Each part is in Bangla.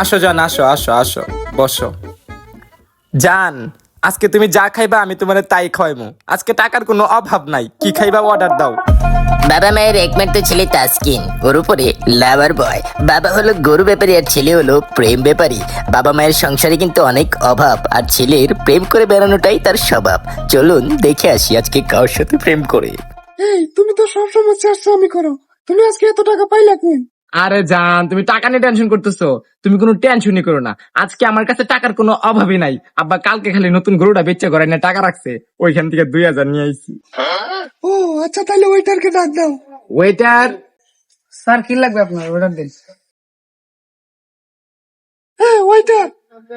আসো জান আসো আসো আসো বসো। জান আজকে তুমি যা খাইবা আমি তোমার তাই খাওয়াইমু। আজকে টাকার কোনো অভাব নাই কি খাইবা অর্ডার দাও। বাবা মায়ের একমাত্র ছেলে তাসকিন ওর উপরে লাভার বয় বাবা হলো গরু ব্যাপারী আর ছেলে হলো প্রেম ব্যাপারী। বাবা মায়ের সংসারে কিন্তু অনেক অভাব আর ছেলের প্রেম করে বেড়ানোটাই তার স্বভাব। চলুন দেখে আসি আজকে কার সাথে প্রেম করে। এই তুমি তো সবসময় চেষ্টামি করো। তুমি আজকে এত টাকা পাইলা কই? আরে জান তুমি টাকা নিয়ে টেনশন করতেছো। তুমি কোনো টেনশনই করো না। আজকে আমার কাছে টাকার কোনো অভাবই নাই। আব্বা কালকে খালি নতুন গরুটা বেচে করে না টাকা রাখছে। ওইখান থেকে দুই হাজার নিয়ে আইছি। ও আচ্ছা তাহলে ওইটারকে ডাক দাও। ওয়েটার স্যার কি লাগবে আপনার? অর্ডার দিন। হ্যাঁ ওইটার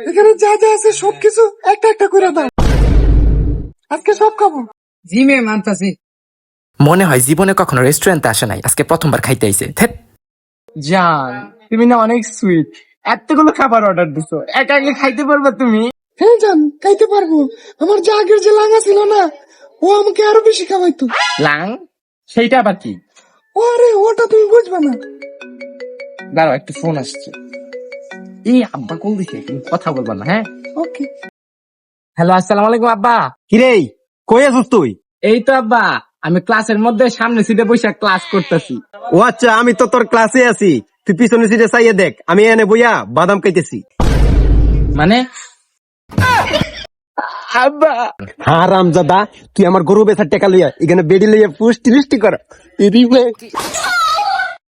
এখানে যা যা আছে সবকিছু একটা একটা করে দাও। আজকে সব খাব। জি ম্যাম আনতাছি। মনে হয় জীবনে কখনো রেস্টুরেন্টে আসে নাই। আজকে প্রথমবার খাইতে আইছে। জান তুমি না অনেক সুইট এতগুলো খাবার অর্ডার দিছো। একা একা খাইতে পারবে তুমি? হ্যাঁ জান খাইতে পারব। আমার যে আগের যে লাঙা ছিল না ও আমাকে আরও বেশি খাওয়াইতো। লাং? সেইটা আবার কি? ও আরে ওটা তুমি বুঝবে না। দাঁড়াও একটু ফোন আসছে। এই আব্বা কল দিছে তুমি কথা বলবা না হ্যাঁ? ওকে হ্যালো আসসালামু আলাইকুম আব্বা। কিরে কই আছিস তুই? এই তো আব্বা। আমি ক্লাসের মধ্যে সামনে সিটে বসে ক্লাস করতেছি। ও আচ্ছা আমি তো তোর ক্লাসে আছি। তুই পিছনে সিটে চাইয়ে দেখ। আমি এনে বইয়া বাদাম খাইতেছি। মানে? আরাম হারাম জাদা তুই আমার গরু বেসার টেকা লইয়া এখানে বেডি লইয়া পুষ্টি মিষ্টি কর।